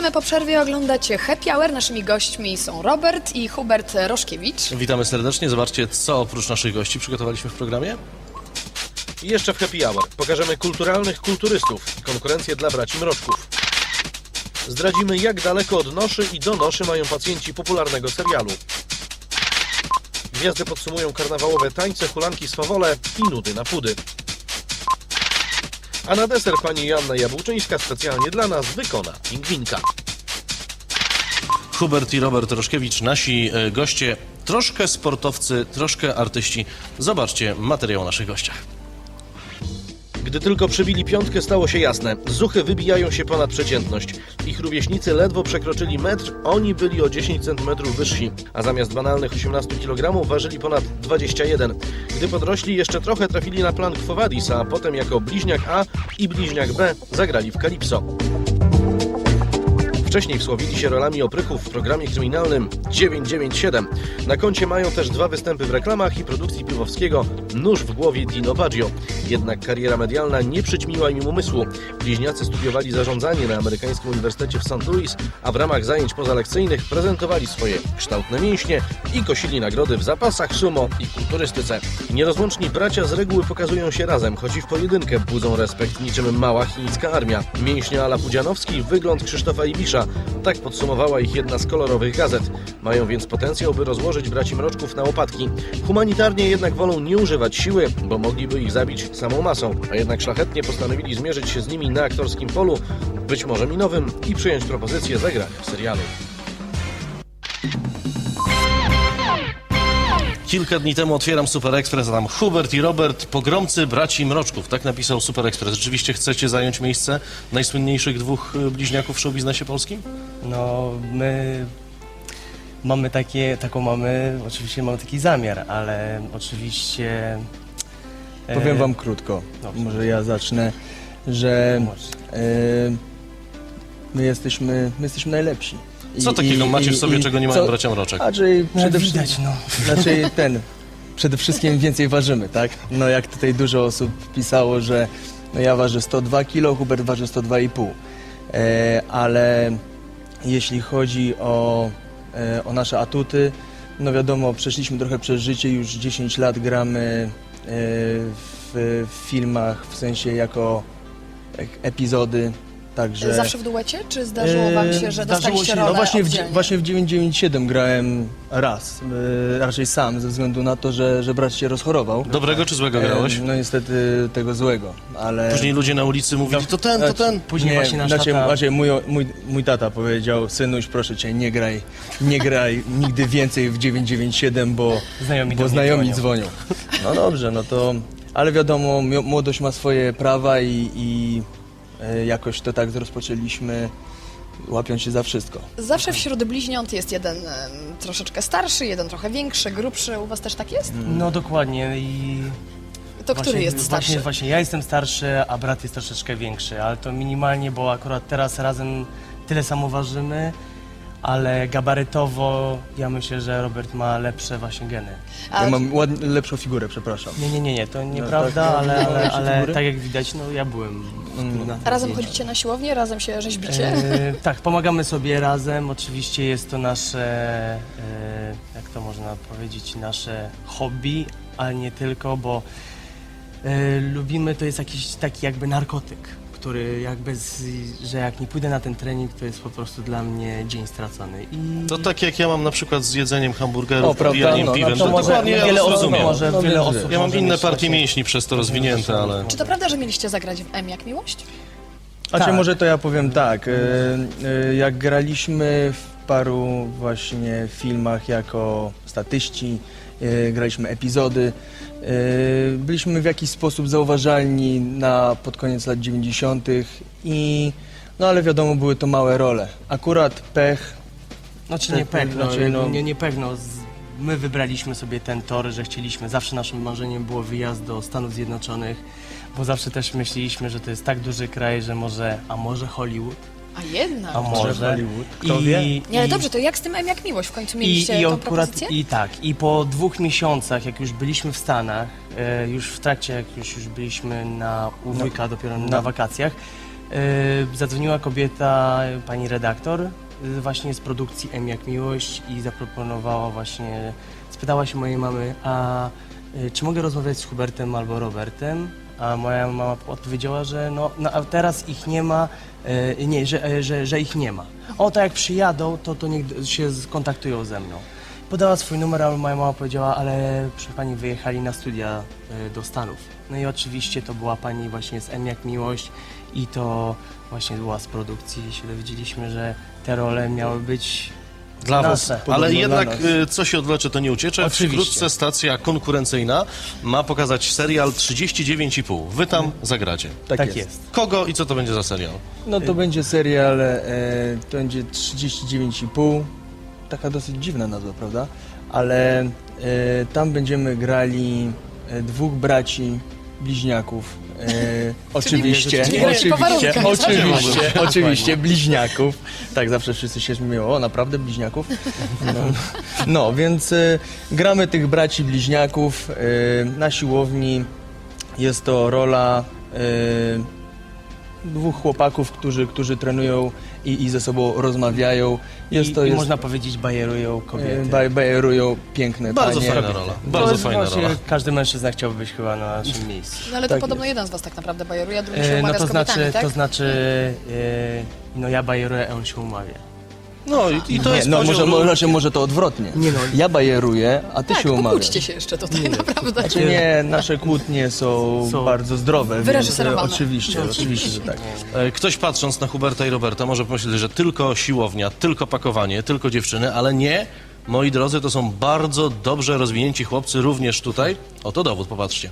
Witamy po przerwie, oglądacie Happy Hour. Naszymi gośćmi są Robert i Hubert Roszkiewicz. Witamy serdecznie. Zobaczcie, co oprócz naszych gości przygotowaliśmy w programie. I jeszcze w Happy Hour pokażemy kulturalnych kulturystów, konkurencję dla braci Mroczków. Zdradzimy, jak daleko od noszy i do noszy mają pacjenci popularnego serialu. Gwiazdy podsumują karnawałowe tańce, hulanki, swawole i nudy na pudy. A na deser pani Joanna Jabłczyńska specjalnie dla nas wykona pingwinka. Hubert i Robert Roszkiewicz, nasi e, goście, troszkę sportowcy, troszkę artyści. Zobaczcie materiał o naszych gościach. Gdy tylko przybili piątkę, stało się jasne. Zuchy wybijają się ponad przeciętność. Ich rówieśnicy ledwo przekroczyli metr, oni byli o 10 cm wyżsi, a zamiast banalnych 18 kg ważyli ponad 21. Gdy podrośli, jeszcze trochę trafili na plan Quo a potem jako bliźniak A i bliźniak B zagrali w Calypso. Wcześniej wsławili się rolami oprychów w programie kryminalnym 997. Na koncie mają też dwa występy w reklamach i produkcji piwowskiego Nóż w głowie Dino Baggio. Jednak kariera medialna nie przyćmiła im umysłu. Bliźniacy studiowali zarządzanie na amerykańskim uniwersytecie w St. Louis, a w ramach zajęć pozalekcyjnych prezentowali swoje kształtne mięśnie i kosili nagrody w zapasach sumo i kulturystyce. Nierozłączni bracia z reguły pokazują się razem, choć i w pojedynkę budzą respekt niczym mała chińska armia. Mięśnie ala Pudzianowski, wygląd Krzysztofa Ibisza. Tak podsumowała ich jedna z kolorowych gazet. Mają więc potencjał, by rozłożyć braci Mroczków na łopatki. Humanitarnie jednak wolą nie używać siły, bo mogliby ich zabić samą masą, a jednak szlachetnie postanowili zmierzyć się z nimi na aktorskim polu, być może minowym, i przyjąć propozycję zagrania w serialu. Kilka dni temu otwieram Super Express, a tam Hubert i Robert, pogromcy braci Mroczków. Tak napisał Super Express. Rzeczywiście chcecie zająć miejsce najsłynniejszych dwóch e, bliźniaków w showbiznesie polskim? No, my mamy takie, taką mamy, oczywiście mamy taki zamiar, ale oczywiście... e, Powiem wam krótko, Dobrze. może ja zacznę, że e, my, jesteśmy, my jesteśmy najlepsi. I- Co takiego i- macie w i- sobie, i czego nie co- mają bracia Mroczek? Raczej No, przede widać, wszystkim, no. znaczy ten, przede wszystkim więcej ważymy, tak? No jak tutaj dużo osób pisało, że no ja ważę 102 kg, Hubert waży 102,5. E, ale jeśli chodzi o, e, o nasze atuty, no wiadomo, przeszliśmy trochę przez życie, już 10 lat gramy e, w, w filmach, w sensie jako ek- epizody, także... Zawsze w duecie, czy zdarzyło wam się, że E, zdarzyło dostaliście się, rolę No właśnie w, oddzielnie? właśnie w 997 grałem raz, e, raczej sam, ze względu na to, że, że brat się rozchorował. Dobrego czy złego grałeś? E, No niestety tego złego, ale... Później ludzie na ulicy mówili, to ten, to ten. Później nie, właśnie nasz znaczy, tata... znaczy mój, mój, mój tata powiedział, synuś proszę cię, nie graj, nie graj nigdy więcej w 997, bo Znajomi do bo mnie znajomi dzwonią. dzwonią. No dobrze, no to... Ale wiadomo, mio- młodość ma swoje prawa i, i e, jakoś to tak rozpoczęliśmy, łapiąc się za wszystko. Zawsze wśród bliźniąt jest jeden em, troszeczkę starszy, jeden trochę większy, grubszy. U was też tak jest? No dokładnie i... To właśnie, który jest starszy? Właśnie, właśnie ja jestem starszy, a brat jest troszeczkę większy, ale to minimalnie, bo akurat teraz razem tyle samo ważymy, ale gabarytowo ja myślę, że Robert ma lepsze właśnie geny. A Ja mam ład... lepszą figurę, przepraszam. Nie, nie, nie, nie, to nieprawda, tak, ale, no, ale, ale tak jak widać, no ja byłem Mm. na a razem zdjęciu. chodzicie na siłownię, razem się rzeźbicie? E, tak, pomagamy sobie razem. Oczywiście jest to nasze, e, jak to można powiedzieć, nasze hobby, ale nie tylko, bo e, lubimy, to jest jakiś taki jakby narkotyk, który jakby, z, że jak nie pójdę na ten trening, to jest po prostu dla mnie dzień stracony. I To tak jak ja mam na przykład z jedzeniem hamburgerów, pijaniem No, piwem. no To to może dokładnie ja wiele osób, rozumiem. może No, wiele osób. Ja mam może inne mieć partie właśnie- mięśni przez to rozwinięte, ale... Czy to prawda, że mieliście zagrać w M jak miłość? Znaczy Tak. może to ja powiem tak, e, e, jak graliśmy w paru właśnie filmach jako statyści, graliśmy epizody, e, byliśmy w jakiś sposób zauważalni na pod koniec lat 90. i no ale wiadomo były to małe role. Akurat pech, Znaczy nie pech, no, znaczy, no. nie, nie pech, no, z, my wybraliśmy sobie ten tor, że chcieliśmy, zawsze naszym marzeniem było wyjazd do Stanów Zjednoczonych, bo zawsze też myśleliśmy, że to jest tak duży kraj, że może, a może Hollywood, A jednak. a może Hollywood, kto wie? Nie, ale i- dobrze, to jak z tym M jak miłość? W końcu I, mieliście i tą akurat, propozycję? i tak, i po dwóch miesiącach, jak już byliśmy w Stanach, e, już w trakcie, jak już, już byliśmy na u wujka dopiero na No. wakacjach, E, Zadzwoniła kobieta, e, pani redaktor, e, właśnie z produkcji M jak Miłość i zaproponowała właśnie, spytała się mojej mamy, a e, czy mogę rozmawiać z Hubertem albo Robertem? A moja mama odpowiedziała, że no, no a teraz ich nie ma, e, nie, że, e, że, że ich nie ma. O, to jak przyjadą, to, to niech się skontaktują ze mną. Podała swój numer, ale moja mama powiedziała, ale proszę pani, wyjechali na studia e, do Stanów. No i oczywiście to była pani właśnie z M jak Miłość i to właśnie była z produkcji. Się dowiedzieliśmy, że te role miały być Dla was. Ale jednak nas. y, co się odwlecze, to nie uciecze. Oczywiście. Wkrótce stacja konkurencyjna ma pokazać serial 39,5. Wy tam zagracie. Tak, tak jest. jest. Kogo i co to będzie za serial? No to będzie serial, e, to będzie 39,5. Taka dosyć dziwna nazwa, prawda? Ale e, tam będziemy grali e, dwóch braci bliźniaków. E, oczywiście, czyli graliście po oczywiście, warunkach, oczywiście, oczywiście, bliźniaków. Tak, zawsze wszyscy się śmieją, o naprawdę bliźniaków? No, no więc e, gramy tych braci bliźniaków e, na siłowni. Jest to rola e, dwóch chłopaków, którzy, którzy trenują i, i ze sobą rozmawiają. Jest I, to i jest, można powiedzieć, bajerują kobiety. e, baj, bajerują piękne Bardzo panie. fajna rola. To Bardzo jest fajna właśnie, rola. Każdy mężczyzna chciałby być chyba na naszym miejscu. No ale to Tak podobno jest. jeden z was tak naprawdę bajeruje, a drugi się E, umawia no to z kobietami, znaczy, tak? to znaczy, e, no ja bajeruję, a on się umawia. No i, i to Nie, jest no może, może, może to odwrotnie. Nie no. Ja bajeruję, a ty tak, się umawiasz. pokłóćcie się jeszcze tutaj, naprawdę. Znaczy nie, nasze kłótnie są, Są bardzo zdrowe, więc e, Wyreżyserowane. oczywiście, oczywiście, że tak. E, Ktoś patrząc na Huberta i Roberta może pomyśleć, że tylko siłownia, tylko pakowanie, tylko dziewczyny, ale nie. Moi drodzy, to są bardzo dobrze rozwinięci chłopcy również tutaj. Oto dowód, popatrzcie.